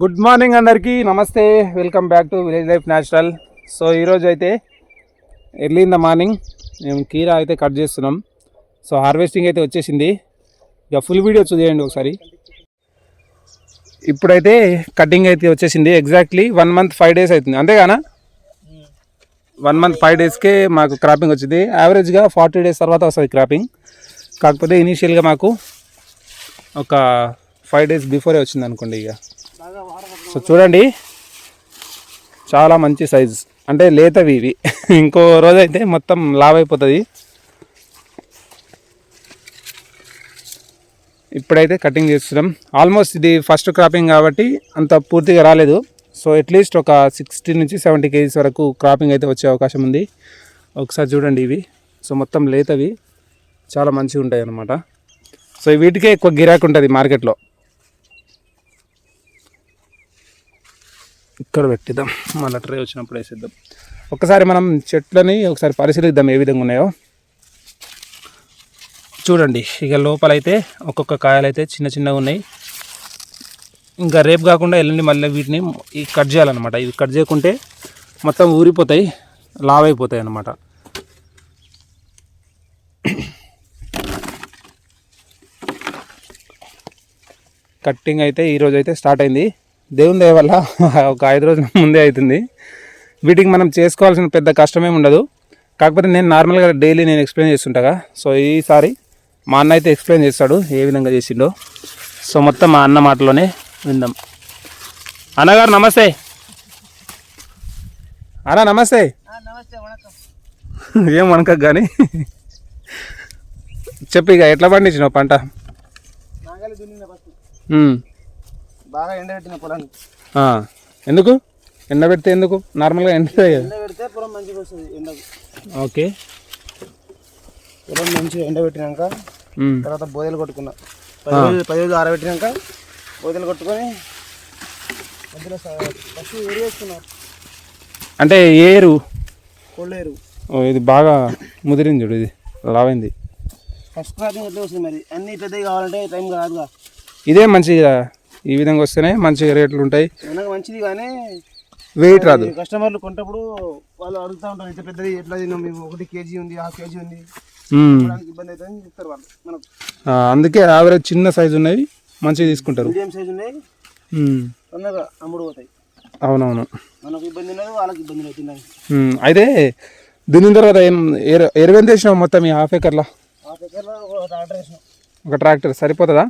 Good morning అందరికీ. నమస్తే. Welcome back to village life natural. So ఈరోజు అయితే ఎర్లీ ఇన్ ద మార్నింగ్ మేము కీరా అయితే కట్ చేస్తున్నాం. సో హార్వెస్టింగ్ అయితే వచ్చేసింది. ఇక ఫుల్ వీడియో చూసేయండి ఒకసారి. ఇప్పుడైతే కటింగ్ అయితే వచ్చేసింది. Exactly one month five days అవుతుంది. అంతేగానా వన్ మంత్ ఫైవ్ డేస్కే మాకు క్రాపింగ్ వచ్చింది. యావరేజ్గా ఫార్టీ డేస్ తర్వాత వస్తుంది క్రాపింగ్ కాకపోతే ఇనీషియల్గా మాకు ఒక ఫైవ్ డేస్ బిఫోరే వచ్చింది అనుకోండి ఇక. సో చూడండి. చాలా మంచి సైజ్. అంటే లేతవి ఇవి. ఇంకో రోజు అయితే మొత్తం లావ్ అయిపోతుంది ఇప్పుడైతే కటింగ్ చేస్తున్నాం. ఆల్మోస్ట్ ఇది ఫస్ట్ క్రాపింగ్ కాబట్టి అంత పూర్తిగా రాలేదు. సో అట్లీస్ట్ ఒక సిక్స్టీ నుంచి సెవెంటీ కేజీస్ వరకు క్రాపింగ్ అయితే వచ్చే అవకాశం ఉంది. ఒకసారి చూడండి ఇవి. సో మొత్తం లేతవి. చాలా మంచిగా ఉంటాయి అన్నమాట సో వీటికే ఎక్కువ గిరాకు ఉంటుంది మార్కెట్లో. ఇక్కడ పెట్టిద్దాం. మళ్ళీ ట్రే వచ్చినప్పుడు వేసేద్దాం. ఒకసారి మనం చెట్లని ఒకసారి పరిశీలిద్దాం ఏ విధంగా ఉన్నాయో. చూడండి ఇక లోపలైతే ఒక్కొక్క కాయలు అయితే చిన్న చిన్నగా ఉన్నాయి. ఇంకా రేపు కాకుండా ఎల్లుండి మళ్ళీ వీటిని కట్ చేయాలన్నమాట. ఇవి కట్ చేయకుంటే మొత్తం ఊరిపోతాయి లావ్ అయిపోతాయి అన్నమాట. కట్టింగ్ అయితే ఈరోజు అయితే స్టార్ట్ అయింది. దేవుని దయ వల్ల ఒక ఐదు రోజుల ముందే అవుతుంది. వీటికి మనం చేసుకోవాల్సిన పెద్ద కష్టమేమి ఉండదు. కాకపోతే నేను నార్మల్గా డైలీ నేను ఎక్స్ప్లెయిన్ చేస్తుంటాగా. సో ఈసారి మా అన్న అయితే ఎక్స్ప్లెయిన్ చేస్తాడు ఏ విధంగా చేసిండో. సో మొత్తం మా అన్న మాటలోనే విందాం. అన్నగారు నమస్తే. అన్న నమస్తే. నమస్తే వణకం. ఏం వనక కానీ. చెప్పు ఇక ఎట్లా పండించినావు పంట నాగలి దున్నిన ఫస్ట్ ఉమ్. బాగా ఎండబెట్టిన పొలాన్ని. ఎందుకు? ఎండబెడితే ఎందుకు? నార్మల్గా కదా. ఎండబెడితే పొలం మంచిగా వస్తుంది ఎండకు. ఓకే. పొలం మంచిగా ఎండబెట్టినాక. తర్వాత బోదెలు కొట్టుకున్నా. పది రోజులు పది రోజులు ఆరబెట్టినాక బోదెలు కొట్టుకొని మధ్యలో ఫస్ట్ ఏరి వేసుకున్నారు అంటే ఏరు? కొల్లేరు ఓ ఇది బాగా ముదిరింది చూడు ఇది లావైంది. ఫస్ట్ క్రాపింగ్ ఎట్లా వస్తుంది మరి? అన్నీ పెద్దవి కావాలంటే టైం కాదుగా. ఇదే మంచిగా ఈ విధంగా వస్తేనే మంచిగా రేట్లు ఉంటాయి. మంచిది కానీ వెయిట్ రాదు. కస్టమర్లు కొంటప్పుడు వాళ్ళు అడుగుతూ ఉంటారు ఇంత పెద్దది ఎట్లా తిన్నాం మేము ఒకటి కేజీ ఉంది హాఫ్ కేజీ ఉంది. ఇబ్బంది అవుతుందని చెప్తారు వాళ్ళు మనకు. అందుకే యావరేజ్ చిన్న సైజు ఉన్నవి మంచిగా తీసుకుంటారు. మీడియం సైజ్ ఉన్నాయి ఉమ్. తొందరగా అమ్ముడు పోతాయి. అవునవును. మనకు ఇబ్బంది వాళ్ళకి ఇబ్బంది. అయితే దున్నిన తర్వాత ఏం ఎరు ఎరువెంత వేసినావు మొత్తం ఈ హాఫ్ ఎకర్లో? దగ్గరలో ఒక ట్రాక్టర్ వేసినాం. ఒక ట్రాక్టర్ సరిపోతుందా?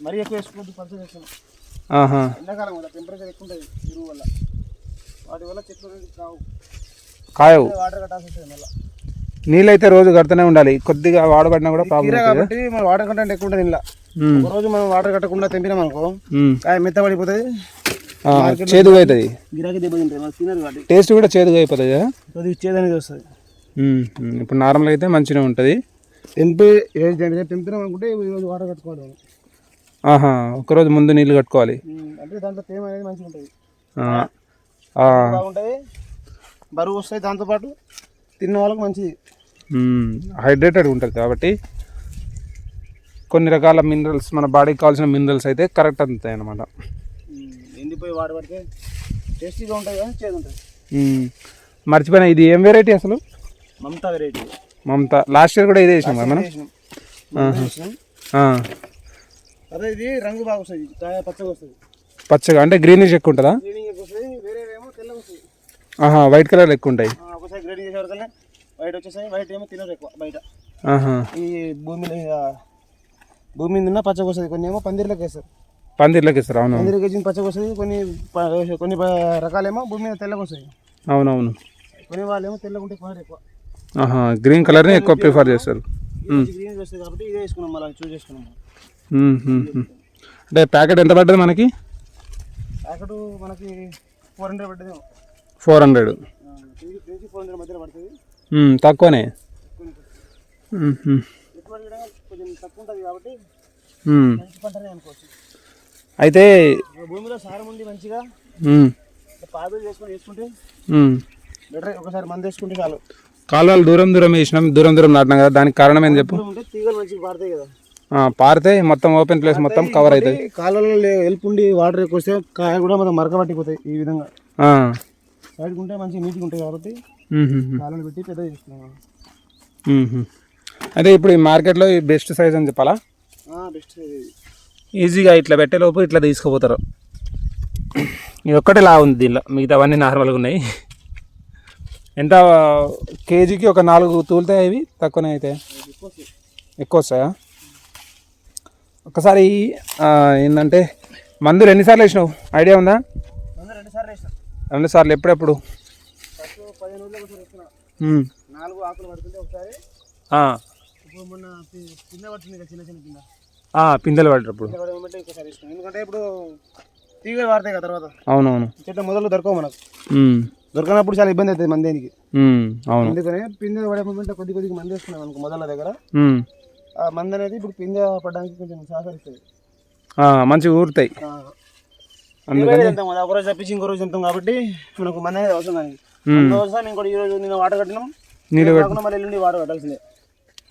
మరీ ఎక్కువ పల్సర్ వేసినాం ఆహా. ఎండాకాలం వల్ల టెంపరేచర్ ఎక్కువ ఉంటుంది ఎరువు వల్ల. వాటి వల్ల చెట్లు కావు. కాయవు. వాటర్ కట్టాల్సి వస్తుంది మళ్ళీ. నీళ్ళు అయితే రోజు కడుతూనే ఉండాలి. కొద్దిగా వాడబడినా కూడా ప్రాబ్లం కాబట్టి మన వాటర్ కంటెంట్ ఎక్కువ ఉంటుంది. ఒక రోజు మనం వాటర్ కట్టకుండా తెంపినాం అనుకో. కాయ మెత్త పడిపోతుంది చేదుగా అవుతుంది గిరాకీ దెబ్బతింటుంది టేస్ట్ కూడా చేదుగా అయిపోతుంది కదా. కొద్దిగా ఇచ్చేదనేది వస్తుంది. ఇప్పుడు నార్మల్ అయితే మంచిగా ఉంటుంది. తెంపి తెంపినాం అనుకుంటే ఈరోజు వాటర్ కట్టుకోవాలి. మనం. ఆహా ఒకరోజు ముందు నీళ్ళు కట్టుకోవాలి. అంటే దాంట్లో తేమ అనేది మంచిగా ఉంటుంది. బాగుంటుంది. బరువు వస్తాయి దాంతోపాటు తిన్న వాళ్ళకి మంచిది. హైడ్రేటెడ్ ఉంటుంది కాబట్టి కొన్ని రకాల మినరల్స్ మన బాడీకి కావాల్సిన మినరల్స్ అయితే కరెక్ట్ అందుతాయి అన్నమాట. ఉమ్, ఎండిపోయి వాడబడితే టేస్టీగా ఉంటుంది కానీ చేదు ఉంటుంది. మర్చిపోయినా ఇది ఏం వెరైటీ అసలు? Mamata variety Mamata. Last year కూడా ఇదే వేసినాం మనం వేసినాం. మమతా వేసినాం. ఆ, అదే ఇది రంగు బాగా వస్తుంది. కాయ పచ్చగా వస్తుంది. పచ్చగా అంటే గ్రీనిష్ ఎక్కువ ఉంటుందా? గ్రీనింగ్ ఎక్కువ వస్తుంది వేరే ఏమో తెల్లగా వస్తుంది. ఆహా వైట్ కలర్ ఎక్కువ ఉంటాయి. ఆ, ఒకసారి గ్రేడింగ్ చేసే వరకనే వైట్ వచ్చేసాయి వైట్ ఏమో తినరు ఎక్కువ బయట. ఆహా. ఈ భూమి మీద భూమి మీద ఉన్న పచ్చగా వస్తుంది కొన్ని ఏమో పందిర్లోకి వేస్తారు. పందిర్లోకి ఇస్తారు అవును. పందిరికి వేసిన పచ్చగా వస్తుంది కొన్ని ప- కొన్ని ప- రకాలేమో భూమి మీద తెల్లగా వస్తాయి. అవునవును. కొన్ని వాళ్ళేమో తెల్లగా ఉంటే కొనరు ఎక్కువ. ఆహా గ్రీన్ కలర్ని ఎక్కువ ప్రిఫర్ చేస్తారు. ఇది గ్రీన్ వస్తుంది కాబట్టి ఇదే వేసుకున్నాం మళ్ళీ చూస్ చేసుకున్నాం. అంటే ప్యాకెట్ ఎంత పడ్డది మనకి? ప్యాకెట్ మనకి ఫోర్ హండ్రెడ్ పడ్డది. Four hundred. ఫోర్ హండ్రెడ్ మధ్యలో పడుతుంది తక్కువనే అయితే భూమిలో సారం ఉండి మంచిగా పాదులు చేసుకొని వేసుకుంటే. బెటర్ ఒకసారి మంది వేసుకుంటే చాలు. కాలువలు దూరం దూరం వేసినాం దూరం దూరం నాటినాం కదా దానికి కారణం ఏంటి చెప్పు? తీగలు మంచిగా పారుతాయి కదా. పారితే మొత్తం ఓపెన్ ప్లేస్ మొత్తం కవర్ అవుతుంది కాలంలో హెల్ప్ ఉండి వాటర్ ఎక్కువ వస్తే కాయ కూడా మొత్తం మరక పట్టిపోతాయి ఈ విధంగా. ఆ. సైడ్ ఉంటే మంచి నీట్గా ఉంటాయి కాబట్టి. కాలంలో పెట్టి పెద్ద చేస్తున్నాం. అదే ఇప్పుడు ఈ మార్కెట్లో ఈ బెస్ట్ సైజ్ అని చెప్పాలా? బెస్ట్ ఈజీగా ఇట్లా పెట్టేలోపు ఇట్లా తీసుకుపోతారు. ఇది ఒక్కటే లా ఉంది దీనిలో. మిగతావన్నీ నార్మల్గా ఉన్నాయి. ఎంత కేజీకి ఒక నాలుగు తూలుతాయి ఇవి? తక్కువనే అయితే? ఎక్కువ వస్తాయా? ఒకసారి ఏంటంటే మందులు ఎన్నిసార్లు వేసినావు? ఐడియా ఉందా? రెండు సార్లు వేసిన? రెండు సార్లు ఎప్పుడెప్పుడు. నాలుగు ఆకులు పడుతుంటే ఒకసారి. పిందెలు పడేటప్పుడు ఎందుకంటే ఇప్పుడు తీగలు వాడతాయి కదా తర్వాత. అవునవును. చెట్ల మొదలు దొరకవు మనకు. దొరకనప్పుడు చాలా ఇబ్బంది అవుతుంది మందేనికి. అవును. అందుకనే పిందె పడే మూమెంట్ కొద్ది కొద్దిగా మంది వేసుకున్నాం అనుకో మొదల దగ్గర. ఆ మంది అనేది ఇప్పుడు పిందె పడడానికి కొంచెం సహకరిస్తుంది. మంచిగా ఊరుతాయి. అందుకని ఒక రోజు తప్పించి ఇంకో రోజు తింటాం కాబట్టి మనకు మంది అనేది అవసరం కానీ. మ్మ్. రోజు సార్ ఇంకోటి ఈ రోజు నేను వాటర్ కట్టినాం నీళ్ళు కాకుండా మళ్ళీ ఎల్లుండి వాటర్ కట్టాల్సిందే.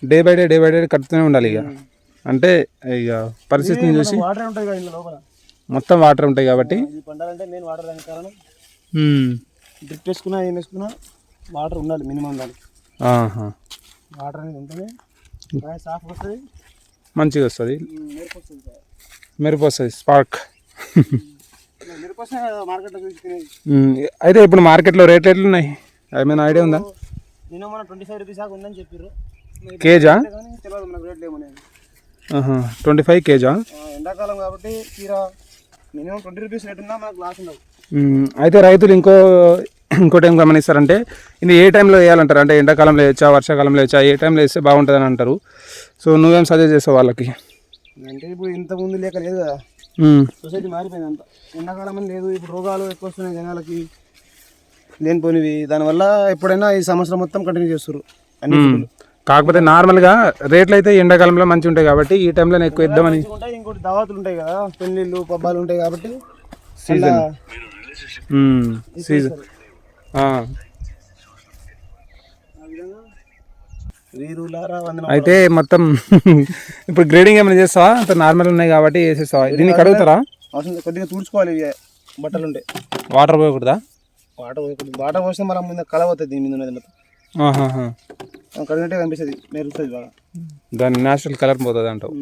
Day by day day by day కడుతూనే ఉండాలి ఇక. అంటే ఇక పరిస్థితిని చూసి వాటర్ ఉంటుంది కదా ఇంట్లో లోపల. మొత్తం వాటర్ ఉంటాయి కాబట్టి. పండాలంటే నేను వాటర్ దానికి కారణం. డ్రిప్ వేసుకున్నా ఏం వేసుకున్నా వాటర్ ఉండాలి మినిమం దానికి. వాటర్ అనేది ఉంటేనే వస్తుంది మంచిగా వస్తుంది. మెరుపు వస్తుంది సార్. మెరుపు వస్తుంది స్పార్క్. అయితే ఇప్పుడు మార్కెట్లో రేట్లు ఎట్లు ఉన్నాయి ఏమైనా ఐడియా ఉందా? నేను మన ట్వంటీ ఫైవ్ రూపీస్ దాకా ఉందని చెప్పారు కేజా? ట్వంటీ ఫైవ్ కేజా? ఎండాకాలం కాబట్టి తీరా మినిమం ట్వంటీ రూపీస్ రేట్ ఉన్నా మనకు లాస్ ఉండదు. అయితే రైతులు ఇంకో ఇంకోటి ఏం గమనిస్తారంటే ఇది ఏ టైంలో వేయాలంటారు? అంటే ఎండాకాలంలో వేయచ్చా వర్షాకాలంలో వేయచ్చా? ఏ టైంలో వేస్తే బాగుంటుందని అంటారు. సో నువ్వేం సజెస్ట్ చేస్తావు వాళ్ళకి? అంటే ఇప్పుడు ఇంత ముందు లేక లేదు? కదా. సొసైటీ మారిపోయింది అంత. ఎండాకాలం లేదు ఇప్పుడు రోగాలు ఎక్కువ వస్తున్నాయి జనాలకి. లేనిపోనివి. దానివల్ల ఎప్పుడైనా ఈ సంవత్సరం మొత్తం కంటిన్యూ చేస్తారు అన్ని. కాకపోతే నార్మల్గా రేట్లు అయితే ఎండాకాలంలో మంచిగా ఉంటాయి కాబట్టి ఈ టైంలో ఎక్కువ ఇద్దామని ఇంకోటి దావతులు ఉంటాయి కదా పెళ్ళిళ్ళు పబ్బాలు ఉంటాయి కాబట్టి సీజన్ సీజన్ ఆ విధంగా వీరులారా వందనం అయితే మొత్తం ఇప్పుడు గ్రేడింగ్ ఏమైనా చేస్తావా? అంత నార్మల్ ఉన్నాయి కాబట్టి వేసేస్తావా దీన్ని కడుగుతారా. కొద్దిగా తుడుచుకోవాలి బట్టలు ఉంటాయి వాటర్ పోయకూడదా? వాటర్ పోయకూడదు. వాటర్ పోస్తే మళ్ళీ ముందు కళ పోతుంది దీని మీద ఉన్నది మొత్తం. కడిగినట్టే కనిపిస్తుంది. మెరుగుతుంది బాగా. దాని న్యాచురల్ కలర్ పోతుంది అంటావు.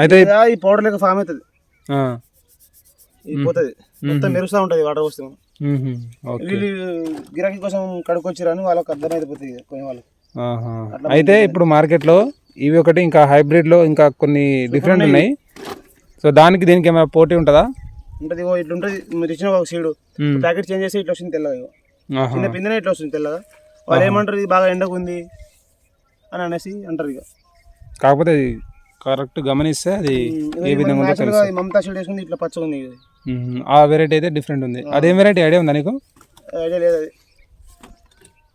అయితే ఈ పౌడర్ లేక ఫామ్ అవుతుంది. పోతుంది. మొత్తం మెరుస్తూ ఉంటుంది వాటర్ పోస్తే. వీళ్ళు గిరాకీ కోసం కడుకొచ్చిరని వాళ్ళకి అర్థమైపోతుంది కొనే వాళ్ళకి. అయితే ఇప్పుడు మార్కెట్లో ఇవి ఒకటి ఇంకా హైబ్రిడ్లో ఇంకా కొన్ని డిఫరెంట్ ఉన్నాయి. సో దానికి దీనికి ఏమైనా పోటీ ఉంటుందా? ఉంటుంది. ఇగో ఇట్లా ఉంటుంది మీరు ఇచ్చిన ఒక సీడు. ప్యాకెట్ చేంజ్ చేసి ఇట్లా వస్తుంది తెల్లగా ఇగో. చిన్న పిందెనే ఇట్లా వస్తుంది తెల్లగా వాళ్ళు ఏమంటారు? ఇది బాగా ఎండకు ఉంది అని అనేసి అంటారు ఇక. కాకపోతే కరెక్ట్ గమనిస్తే అది ఏ విధంగా మమతా వేసుకుంది ఇట్లా పచ్చగా ఉంది. ఆ వెరైటీ అయితే డిఫరెంట్ ఉంది. అదేం వెరైటీ ఐడియా ఉందా నీకు? ఐడియా లేదు అది.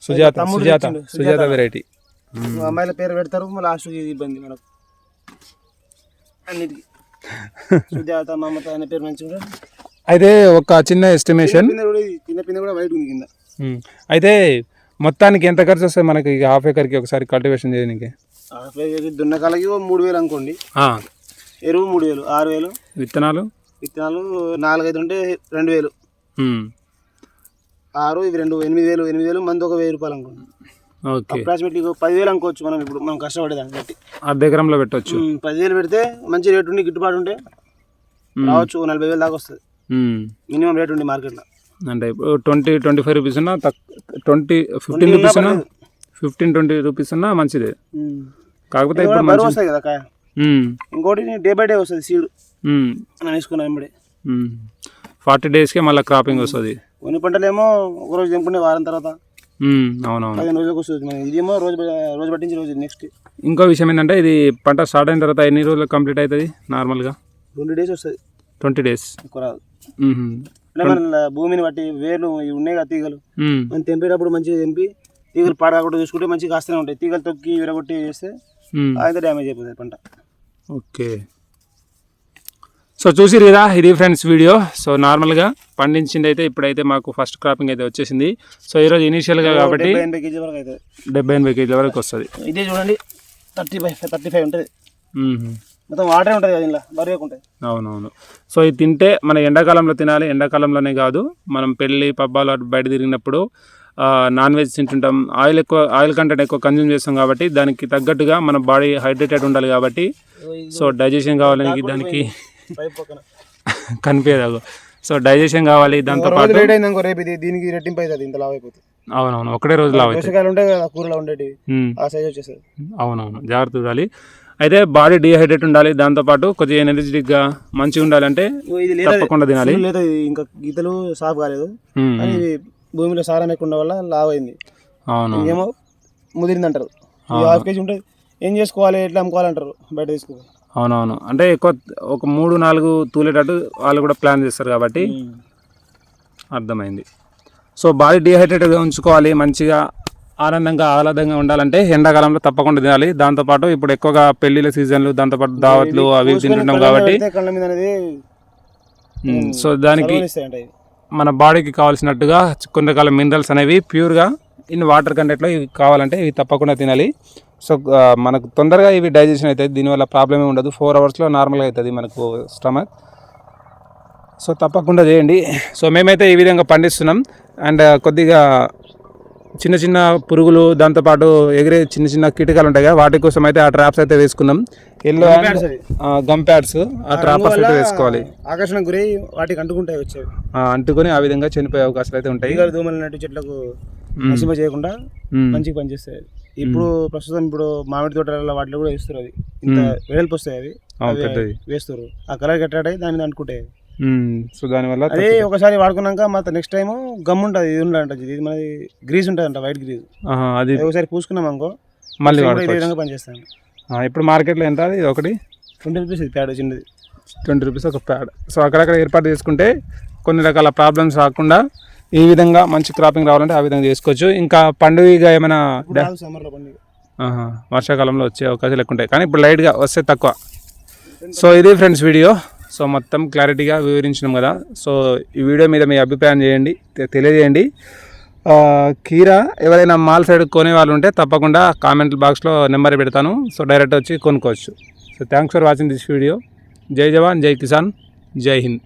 సుజాత సుజాత సుజాత. వెరైటీ అమ్మాయిల పేరు పెడతారు లాస్ట్ ఇది ఇబ్బంది మనకు అన్నిటికీ. సుజాత మమత అనే పేరు మంచిగా అయితే ఒక చిన్న ఎస్టిమేషన్ కూడా ఇది చిన్న పిందె కూడా వైట్ ఉంది కింద. అయితే మొత్తానికి ఎంత ఖర్చు వస్తుంది మనకి? హాఫ్ ఎకర్కి ఒకసారి కల్టివేషన్ చేయడానికి. దున్నకాలకి ఓ మూడు వేలు అనుకోండి. ఎరువు మూడు వేలు ఆరు వేలు. విత్తనాలు? విత్తనాలు నాలుగైదు ఉంటే రెండు వేలు. ఆరు ఇవి రెండు ఎనిమిది వేలు ఎనిమిది వేలు మంది ఒక వెయ్యి రూపాయలు అనుకోండి. ఓకే. అప్రాక్సిమేట్లీ పదివేలు అనుకోవచ్చు మనం ఇప్పుడు మనం కష్టపడేదాన్ని బట్టి. అర్ధ ఎకరంలో పెట్టవచ్చు పదివేలు పెడితే మంచి రేట్ ఉండి గిట్టుబాటు ఉంటే రావచ్చు నలభై వేలు దాకా వస్తుంది. మినిమం రేట్ ఉంది మార్కెట్లో. అంటే ట్వంటీ ట్వంటీ ఫైవ్ రూపీస్ ఉన్నా ట్వంటీ ఫిఫ్టీన్ రూపీస్ ఉన్నా ఫిఫ్టీన్ ట్వంటీ రూపీస్ ఉన్నా మంచిదే. కాకపోతే ఇప్పుడు బరువు వస్తుంది కదా కాయ మ్మ్. ఇంకోటి డే బై డే వస్తుంది సీడ్. మ్మ్. మనం వేసుకున్నాం వెంబడి. మ్మ్. ఫార్టీ డేస్కే మళ్ళీ క్రాపింగ్ వస్తుంది. కొన్ని పంటలేమో ఒక రోజు తెంపుకునే వారం తర్వాత మ్మ్. అవునవును. పదిహేను రోజులకు వస్తుంది. మనం ఇదేమో రోజు బ- రోజు పట్టించి రోజు నెక్స్ట్ ఇంకో విషయం ఏంటంటే ఇది పంట స్టార్ట్ అయిన తర్వాత ఎన్ని రోజులు కంప్లీట్ అవుతుంది నార్మల్గా? రెండు డేస్ వస్తుంది. Twenty days. ఎక్కువ రాదు. అంటే మన భూమిని బట్టి వేర్లు ఇవి ఉన్నాయి కదా తీగలు. మనం తెంపేటప్పుడు మంచిగా తెంపి తీగలు పాడకుండా చూసుకుంటే మంచిగా కాస్తూనే ఉంటాయి. తీగలు తొక్కి విరగొట్టి చేస్తే అయితే డ్యామేజ్ అయిపోతుంది పంట. ఓకే. సో చూసిరు కదా ఇది ఫ్రెండ్స్ వీడియో. సో నార్మల్గా పండించింది అయితే ఇప్పుడైతే మాకు ఫస్ట్ క్రాపింగ్ అయితే వచ్చేసింది. సో ఈరోజు ఇనీషియల్గా కాబట్టి డెబ్బై ఎనభై కేజీ వరకు అవుతుంది. డెబ్బై ఎనభై కేజీల వరకు వస్తుంది. ఇదే చూడండి థర్టీ ఫైవ్ థర్టీ ఫైవ్ ఉంటుంది. మొత్తం వాటరే ఉంటుంది కదా ఇలా బరువు ఉంటుంది. అవునవును. సో ఇది తింటే మన ఎండాకాలంలో తినాలి ఎండాకాలంలోనే కాదు. మనం పెళ్ళి పబ్బాలు అటు బయట తిరిగినప్పుడు నాన్ వెజ్ తింటుంటాం. ఆయిల్ ఎక్కువ ఆయిల్ కంటెంట్ ఎక్కువ కన్జ్యూమ్ చేస్తాం కాబట్టి దానికి తగ్గట్టుగా మన బాడీ హైడ్రేటెడ్ ఉండాలి కాబట్టి. సో డైజెషన్ కావాలని దానికి. కనిపించదు. సో డైజెషన్ కావాలి దాంతో పాటు రేపు ఇది దీనికి రెట్టింపు అవుతుంది ఇంత లావ్ అయిపోతుంది అవునవును ఒకటే రోజు లావు ఉంటాయి కదా కూరలో ఉండేటివి మ్మ్. ఆ సైజ్ వచ్చేస్తుంది. అవునవును జాగ్రత్త ఉండాలి. అయితే బాడీ డిహైడ్రేట్ ఉండాలి దాంతోపాటు కొద్దిగా ఎనర్జెటిక్గా మంచిగా ఉండాలంటే తప్పకుండా తినాలి. లేదా ఇంకా గీతలు సాఫ్ కాలేదు. భూమిలో సారం ఎక్కువ ఉండడం వల్ల లావ్ అయింది అవును ఏమో ముదిరింది అంటారు హాఫ్ కేజీ ఉంటుంది ఏం చేసుకోవాలి ఎట్లా అమ్ముకోవాలంటారు బయట తీసుకుని? అవునవును. అంటే ఎక్కువ ఒక మూడు నాలుగు తూలేటట్టు వాళ్ళు కూడా ప్లాన్ చేస్తారు కాబట్టి అర్థమైంది. సో బాడీ డిహైడ్రేటెడ్గా ఉంచుకోవాలి మంచిగా ఆనందంగా ఆహ్లాదంగా ఉండాలంటే ఎండాకాలంలో తప్పకుండా తినాలి. దాంతోపాటు ఇప్పుడు ఎక్కువగా పెళ్ళిళ్ళ సీజన్లు దాంతోపాటు దావత్లు అవి తింటున్నాం కాబట్టి సో దానికి మన బాడీకి కావాల్సినట్టుగా కొన్ని రకాల మినరల్స్ అనేవి ప్యూర్గా ఇన్ వాటర్ కంటెంట్లో ఇవి కావాలంటే ఇవి తప్పకుండా తినాలి. సో మనకు తొందరగా ఇవి డైజెషన్ అవుతుంది దీనివల్ల ప్రాబ్లమే ఉండదు. ఫోర్ అవర్స్లో నార్మల్గా అవుతుంది మనకు స్టమక్. సో తప్పకుండా చేయండి. సో మేమైతే ఈ విధంగా పండిస్తున్నాం. అండ్ కొద్దిగా చిన్న చిన్న పురుగులు దాంతోపాటు ఎగిరే చిన్న చిన్న కీటకాలు ఉంటాయి కదా వాటి కోసం అయితే ఆ ట్రాప్స్ అయితే వేసుకున్నాం. ఎల్లో. గమ్ ప్యాడ్స్ ఆ ట్రాపర్స్ అయితే వేసుకోవాలి. ఆకర్షణ గురై వాటికి అంటుకుంటాయి వచ్చేవి. ఆ, అంటుకొని ఆ విధంగా చనిపోయే అవకాశాలు అయితే ఉంటాయి. దోమలు నటు చెట్లకు నశింప చేయకుండా. మంచిగా పనిచేస్తాయి. ఇప్పుడు ప్రస్తుతం ఇప్పుడు మామిడి తోటలలో వాటిలో కూడా వేస్తారు అవి ఇంత వెడల్పు వస్తాయి అవి. వేస్తారు. ఆ కలర్ కట్టాడే దాని మీద అనుకుంటాయి. సో దానివల్ల అదే ఒకసారి వాడుకున్నాక మళ్ళీ నెక్స్ట్ టైం గమ్ ఉంటుంది ఇది ఉండంట ఇది మనది గ్రీజ్ ఉంటుందంట వైట్ గ్రీజ్ అది ఒకసారి పూసుకున్నాం అనుకో మళ్ళీ ఇది విధంగా పనిచేస్తాను ఇప్పుడు మార్కెట్లో ఎంత అది? ఒకటి ట్వంటీ రూపీస్ ఇది ప్యాడ్ చిన్నది. ట్వంటీ రూపీస్ ఒక ప్యాడ్. సో అక్కడక్కడ ఏర్పాటు చేసుకుంటే కొన్ని రకాల ప్రాబ్లమ్స్ రాకుండా ఈ విధంగా మంచి క్రాపింగ్ రావాలంటే ఆ విధంగా చేసుకోవచ్చు. ఇంకా ఏమైనా పండుగ. ఆహా, వర్షాకాలంలో వచ్చే అవకాశాలు ఎక్కువ ఉంటాయి. కానీ ఇప్పుడు లైట్గా వస్తే తక్కువ. సో ఇది ఫ్రెండ్స్ వీడియో సో మొత్తం క్లారిటీగా వివరించినాం కదా. సో ఈ వీడియో మీద మీ అభిప్రాయం చేయండి తెలియజేయండి. కీరా ఎవరైనా మాల్ సైడ్ కొనే వాళ్ళు ఉంటే తప్పకుండా కామెంట్ బాక్స్లో నెంబర్ పెడతాను. సో డైరెక్ట్ వచ్చి కొనుక్కోవచ్చు. So thanks for watching this video. జై జవాన్ జై కిసాన్ జై హింద్.